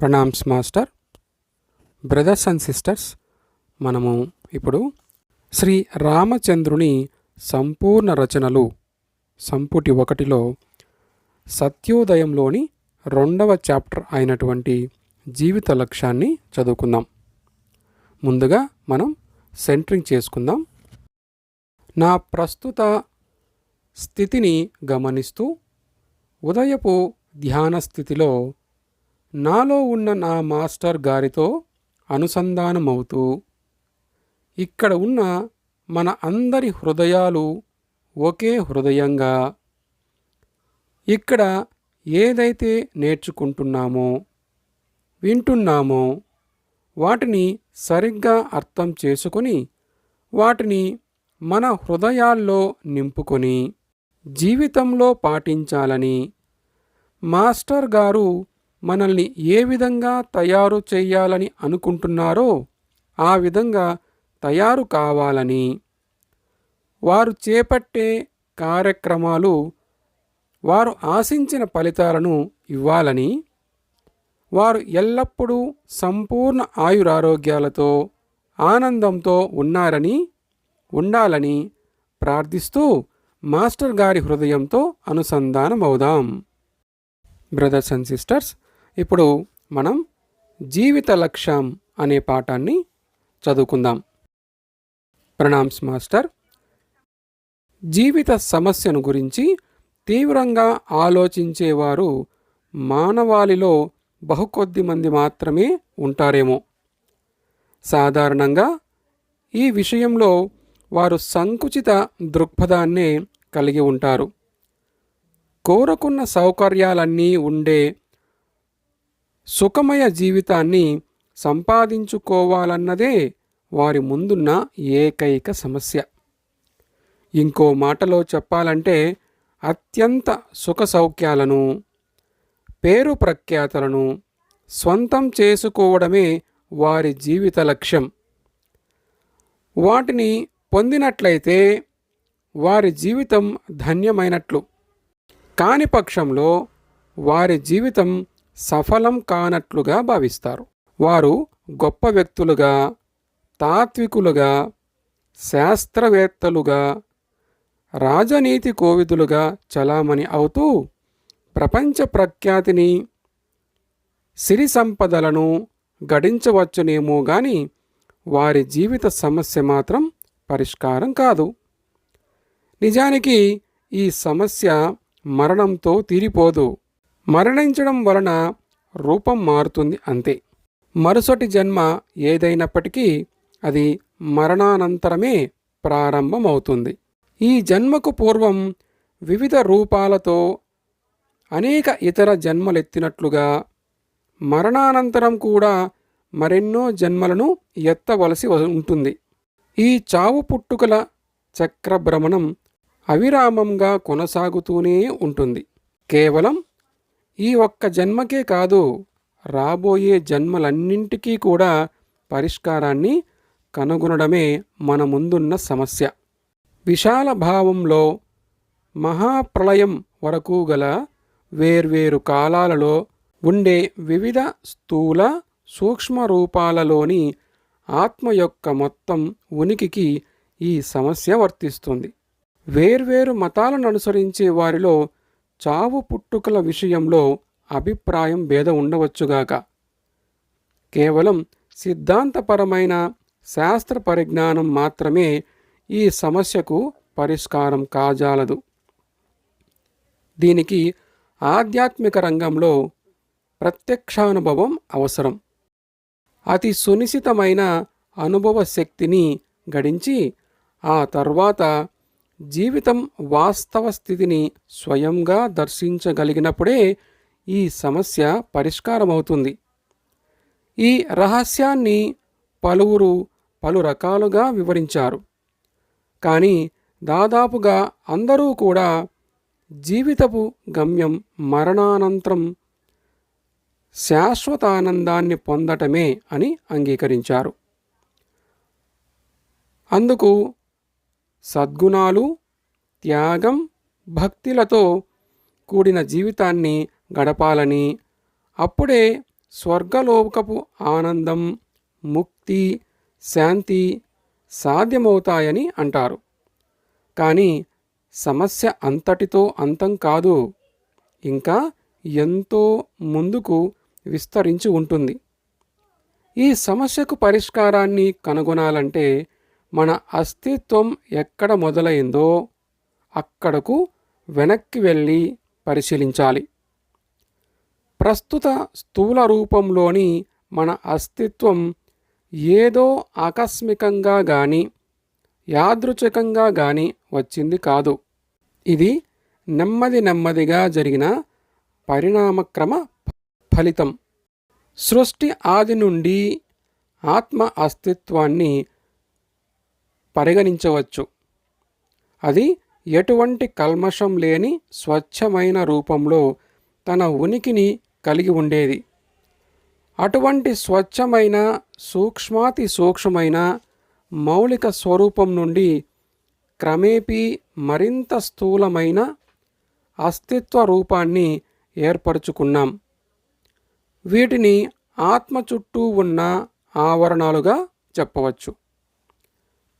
Pranams master. Brothers and sisters మనము ఇప్పుడు శ్రీ రామచంద్రుని సంపూర్ణ రచనలు సంపుటి ఒకటిలో సత్యోదయంలోని రెండవ చాప్టర్ అయినటువంటి జీవిత లక్ష్యాన్ని చదువుకుందాం. ముందుగా మనం సెంట్రింగ్ చేసుకుందాం. నా ప్రస్తుత స్థితిని గమనిస్తూ ఉదయపు ధ్యాన స్థితిలో నాలో ఉన్న నా మాస్టర్ గారితో అనుసంధానమవుతూ ఇక్కడ ఉన్న మన అందరి హృదయాలు ఒకే హృదయంగా ఇక్కడ ఏదైతే నేర్చుకుంటున్నామో వింటున్నామో వాటిని సరిగ్గా అర్థం చేసుకొని వాటిని మన హృదయాల్లో నింపుకొని జీవితంలో పాటించాలని మాస్టర్ గారు మనల్ని ఏ విధంగా తయారు చేయాలని అనుకుంటున్నారో ఆ విధంగా తయారు కావాలని. వారు చేపట్టే కార్యక్రమాలు వారు ఆశించిన ఫలితాలను ఇవ్వాలని. వారు ఎల్లప్పుడూ సంపూర్ణ ఆయురారోగ్యాలతో ఆనందంతో ఉన్నారని ఉండాలని ప్రార్థిస్తూ మాస్టర్ గారి హృదయంతో అనుసంధానమవుదాం. బ్రదర్స్ అండ్ సిస్టర్స్ ఇప్పుడు మనం జీవిత లక్ష్యం అనే పాఠాన్ని చదువుకుందాం. ప్రణామ్స్ మాస్టర్. జీవిత సమస్యను గురించి తీవ్రంగా ఆలోచించేవారు మానవాళిలో బహుకొద్ది మంది మాత్రమే ఉంటారేమో. సాధారణంగా ఈ విషయంలో వారు సంకుచిత దృక్పథాన్నే కలిగి ఉంటారు. కోరుకున్న సౌకర్యాలన్నీ ఉండే సుఖమయ జీవితాన్ని సంపాదించుకోవాలన్నదే వారి ముందున్న ఏకైక సమస్య. ఇంకో మాటలో చెప్పాలంటే అత్యంత సుఖ సౌఖ్యాలను పేరు ప్రఖ్యాతలను స్వంతం చేసుకోవడమే వారి జీవిత లక్ష్యం. వాటిని పొందినట్లయితే వారి జీవితం ధన్యమైనట్లు. కాని పక్షంలో వారి జీవితం సఫలం కానట్లుగా భావిస్తారు. వారు గొప్ప వ్యక్తులుగా తాత్వికులుగా శాస్త్రవేత్తలుగా రాజనీతి కోవిదులుగా చలామణి అవుతూ ప్రపంచ ప్రఖ్యాతిని సిరి సంపదలను గడించవచ్చునేమో గాని వారి జీవిత సమస్య మాత్రం పరిష్కారం కాదు. నిజానికి ఈ సమస్య మరణంతో తీరిపోదు. మరణించడం వలన రూపం మారుతుంది అంతే. మరుసటి జన్మ ఏదైనప్పటికీ అది మరణానంతరమే ప్రారంభమవుతుంది. ఈ జన్మకు పూర్వం వివిధ రూపాలతో అనేక ఇతర జన్మలెత్తినట్లుగా మరణానంతరం కూడా మరెన్నో జన్మలను ఎత్తవలసి ఉంటుంది. ఈ చావు పుట్టుకల చక్రభ్రమణం అవిరామంగా కొనసాగుతూనే ఉంటుంది. కేవలం ఈ ఒక్క జన్మకే కాదు రాబోయే జన్మలన్నింటికీ కూడా పరిష్కారాన్ని కనుగొనడమే మన ముందున్న సమస్య. విశాల భావంలో మహాప్రళయం వరకు గల వేర్వేరు కాలాలలో ఉండే వివిధ స్థూల సూక్ష్మ రూపాలలోని ఆత్మ యొక్క మొత్తం ఉనికికి ఈ సమస్య వర్తిస్తుంది. వేర్వేరు మతాలను అనుసరించే వారిలో చావు పుట్టుకల విషయంలో అభిప్రాయం భేదం ఉండవచ్చుగాక కేవలం సిద్ధాంతపరమైన శాస్త్ర పరిజ్ఞానం మాత్రమే ఈ సమస్యకు పరిష్కారం కాజాలదు. దీనికి ఆధ్యాత్మిక రంగంలో ప్రత్యక్షానుభవం అవసరం. అతి సునిశితమైన అనుభవ శక్తిని గడించి ఆ తర్వాత జీవితం వాస్తవ స్థితిని స్వయంగా దర్శించగలిగినప్పుడే ఈ సమస్య పరిష్కారమవుతుంది. ఈ రహస్యాన్ని పలువురు పలు రకాలుగా వివరించారు. కానీ దాదాపుగా అందరూ కూడా జీవితపు గమ్యం మరణానంతరం శాశ్వతానందాన్ని పొందటమే అని అంగీకరించారు. అందుకు సద్గుణాలు త్యాగం భక్తిలతో కూడిన జీవితాన్ని గడపాలని. అప్పుడే స్వర్గలోకపు ఆనందం ముక్తి శాంతి సాధ్యమవుతాయని అంటారు. కానీ సమస్య అంతటితో అంతం కాదు. ఇంకా ఎంతో ముందుకు విస్తరించి ఉంటుంది. ఈ సమస్యకు పరిష్కారాన్ని కనుగొనాలంటే మన అస్తిత్వం ఎక్కడ మొదలైందో అక్కడకు వెనక్కి వెళ్ళి పరిశీలించాలి. ప్రస్తుత స్థూల రూపంలోని మన అస్తిత్వం ఏదో ఆకస్మికంగా కానీ యాదృచ్ఛికంగా కానీ వచ్చింది కాదు. ఇది నెమ్మది నెమ్మదిగా జరిగిన పరిణామక్రమ ఫలితం. సృష్టి ఆది నుండి ఆత్మ అస్తిత్వాన్ని పరిగణించవచ్చు. అది ఎటువంటి కల్మషం లేని స్వచ్ఛమైన రూపంలో తన ఉనికిని కలిగి ఉండేది. అటువంటి స్వచ్ఛమైన సూక్ష్మాతి సూక్ష్మమైన మౌలిక స్వరూపం నుండి క్రమేపీ మరింత స్థూలమైన అస్తిత్వ రూపాన్ని ఏర్పరచుకున్నాం. వీటిని ఆత్మ చుట్టూ ఉన్న ఆవరణాలుగా చెప్పవచ్చు.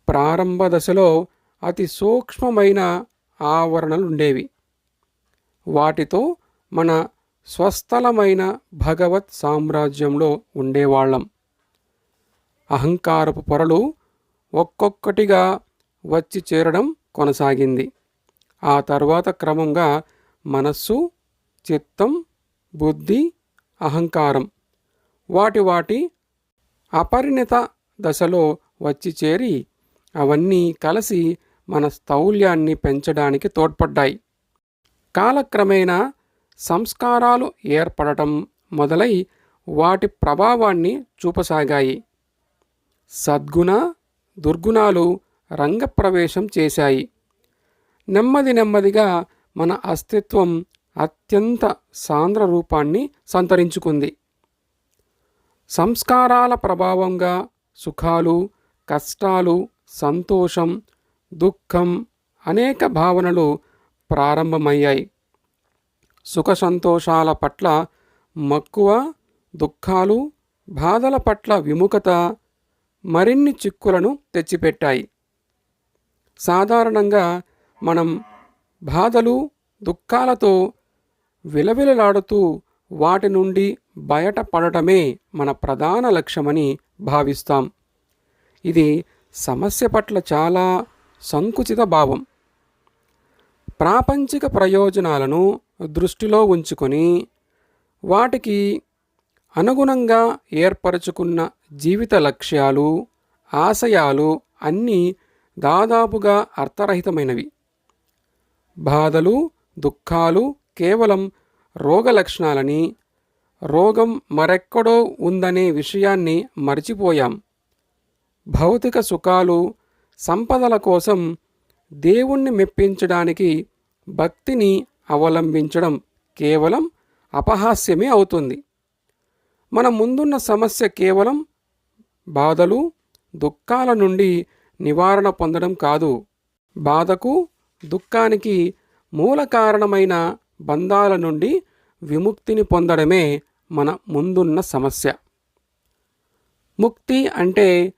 ప్రారంభ దశలో అతి సూక్ష్మమైన ఆవరణలు ఉండేవి వాటితో మన స్వస్థలమైన భగవత్ సామ్రాజ్యంలో ఉండేవాళ్ళం. అహంకారపు పొరలు ఒక్కొక్కటిగా వచ్చి చేరడం కొనసాగింది. ఆ తర్వాత క్రమంగా మనస్సు చిత్తం బుద్ధి అహంకారం వాటి వాటి అపరిణత దశలో వచ్చి చేరి అవన్నీ కలిసి మన స్థౌల్యాన్ని పెంచడానికి తోడ్పడ్డాయి. కాలక్రమేణా సంస్కారాలు ఏర్పడటం మొదలై వాటి ప్రభావాన్ని చూపసాగాయి. సద్గుణ దుర్గుణాలు రంగప్రవేశం చేశాయి. నెమ్మది నెమ్మదిగా మన అస్తిత్వం అత్యంత సాంద్ర రూపాన్ని సంతరించుకుంది. సంస్కారాల ప్రభావంగా సుఖాలు కష్టాలు సంతోషం దుఃఖం అనేక భావనలు ప్రారంభమయ్యాయి. సుఖ సంతోషాల పట్ల మక్కువ దుఃఖాలు బాధల పట్ల విముఖత మరిన్ని చిక్కులను తెచ్చిపెట్టాయి. సాధారణంగా మనం బాధలు దుఃఖాలతో విలవిలలాడుతూ వాటి నుండి బయటపడటమే మన ప్రధాన లక్ష్యమని భావిస్తాం. ఇది సమస్య పట్ల చాలా సంకుచిత భావం. ప్రాపంచిక ప్రయోజనాలను దృష్టిలో ఉంచుకొని వాటికి అనుగుణంగా ఏర్పరచుకున్న జీవిత లక్ష్యాలు ఆశయాలు అన్నీ దాదాపుగా అర్థరహితమైనవి. బాధలు దుఃఖాలు కేవలం రోగ లక్షణాలని రోగం మరెక్కడో ఉందనే విషయాన్ని మర్చిపోయాం. భౌతిక సుఖాలు సంపదల కోసం దేవుణ్ణి మెప్పించడానికి భక్తిని అవలంబించడం కేవలం అపహాస్యమే అవుతుంది. మన ముందున్న సమస్య కేవలం బాధలు దుఃఖాల నుండి నివారణ పొందడం కాదు. బాధకు దుఃఖానికి మూల కారణమైన బంధాల నుండి విముక్తిని పొందడమే మన ముందున్న సమస్య. ముక్తి అంటే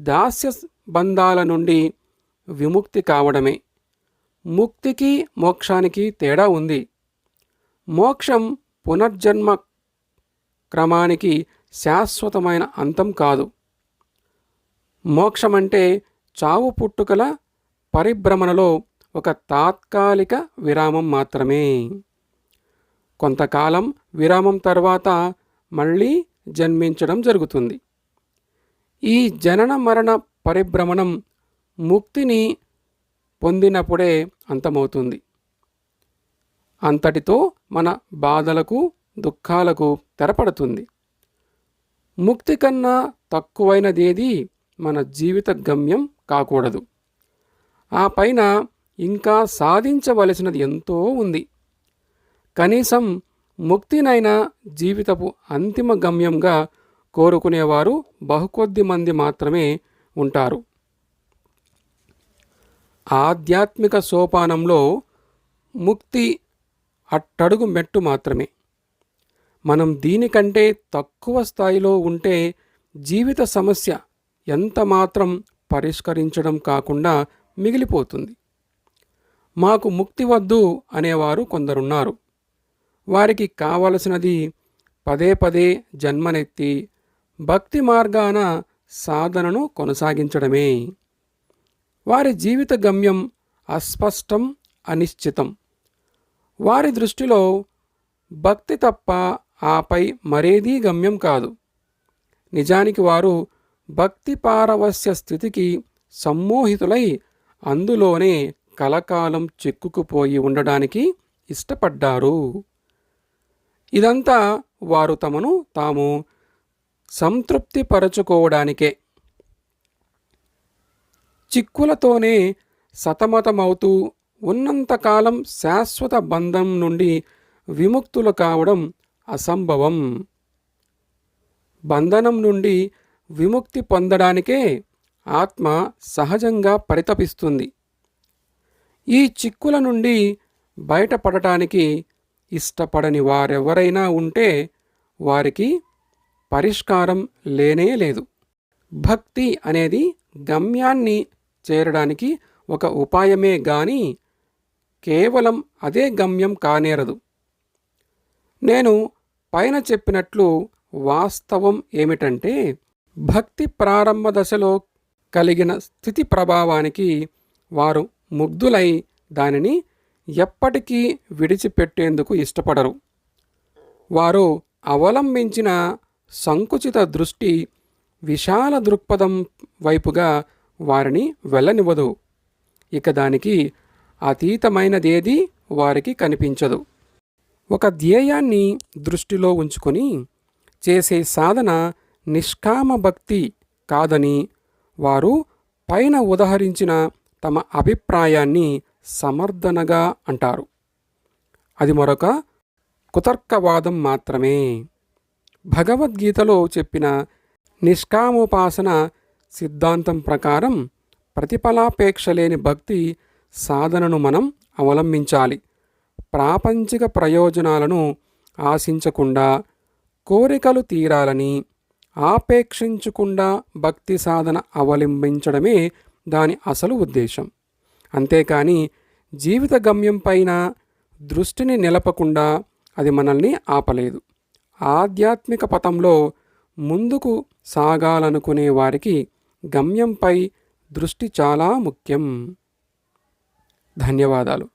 దాస్య బంధాల నుండి విముక్తి కావడమే. ముక్తికి మోక్షానికి తేడా ఉంది. మోక్షం పునర్జన్మ క్రమానికి శాశ్వతమైన అంతం కాదు. మోక్షమంటే చావు పుట్టుకల పరిభ్రమణలో ఒక తాత్కాలిక విరామం మాత్రమే. కొంతకాలం విరామం తర్వాత మళ్ళీ జన్మించడం జరుగుతుంది. ఈ జనన మరణ పరిభ్రమణం ముక్తిని పొందినప్పుడే అంతమవుతుంది. అంతటితో మన బాధలకు దుఃఖాలకు తెరపడుతుంది. ముక్తి కన్నా తక్కువైనదేది మన జీవిత గమ్యం కాకూడదు. ఆ పైన ఇంకా సాధించవలసినది ఎంతో ఉంది. కనీసం ముక్తినైనా జీవితపు అంతిమ గమ్యంగా కోరుకునేవారు బహుకొద్ది మంది మాత్రమే ఉంటారు. ఆధ్యాత్మిక సోపానంలో ముక్తి అట్టడుగు మెట్టు మాత్రమే. మనం దీనికంటే తక్కువ స్థాయిలో ఉంటే జీవిత సమస్య ఎంత మాత్రం పరిష్కరించడం కాకుండా మిగిలిపోతుంది. మాకు ముక్తి వద్దు అనేవారు కొందరున్నారు. వారికి కావలసినది పదే పదే జన్మనెత్తి భక్తి మార్గాన సాధనను కొనసాగించడమే. వారి జీవిత గమ్యం అస్పష్టం అనిశ్చితం. వారి దృష్టిలో భక్తి తప్ప ఆపై మరేదీ గమ్యం కాదు. నిజానికి వారు భక్తి పారవస్య స్థితికి సమ్మోహితులై అందులోనే కలకాలం చిక్కుకుపోయి ఉండడానికి ఇష్టపడ్డారు. ఇదంతా వారు తమను తాము సంతృప్తిపరచుకోవడానికే. చిక్కులతోనే సతమతమవుతూ ఉన్నంతకాలం శాశ్వత బంధం నుండి విముక్తులు కావడం అసంభవం. బంధనం నుండి విముక్తి పొందడానికే ఆత్మ సహజంగా పరితపిస్తుంది. ఈ చిక్కుల నుండి బయటపడటానికి ఇష్టపడని వారెవరైనా ఉంటే వారికి పరిష్కారం లేనే లేదు. భక్తి అనేది గమ్యాన్ని చేరడానికి ఒక ఉపాయమే గాని కేవలం అదే గమ్యం కానేరదు. నేను పైన చెప్పినట్లు వాస్తవం ఏమిటంటే భక్తి ప్రారంభ దశలో కలిగిన స్థితి ప్రభావానికి వారు ముగ్ధులై దానిని ఎప్పటికీ విడిచిపెట్టేందుకు ఇష్టపడరు. వారు అవలంబించిన సంకుచిత దృష్టి విశాల దృక్పథం వైపుగా వారిని వెళ్ళనివ్వదు. ఇక దానికి అతీతమైనదేది వారికి కనిపించదు. ఒక ధ్యేయాన్ని దృష్టిలో ఉంచుకొని చేసే సాధన నిష్కామ భక్తి కాదని వారు పైన ఉదహరించిన తమ అభిప్రాయాన్ని సమర్థనగా అంటారు. అది మరొక కుతర్కవాదం మాత్రమే. భగవద్గీతలో చెప్పిన నిష్కామోపాసన సిద్ధాంతం ప్రకారం ప్రతిఫలాపేక్ష లేని భక్తి సాధనను మనం అవలంబించాలి. ప్రాపంచిక ప్రయోజనాలను ఆశించకుండా కోరికలు తీరాలని ఆపేక్షించకుండా భక్తి సాధన అవలంబించడమే దాని అసలు ఉద్దేశం. అంతేకాని జీవిత గమ్యం పైన దృష్టిని నిలపకుండా అది మనల్ని ఆపలేదు. ఆధ్యాత్మిక పథంలో ముందుకు సాగాలనుకునే వారికి గమ్యంపై దృష్టి చాలా ముఖ్యం. ధన్యవాదాలు.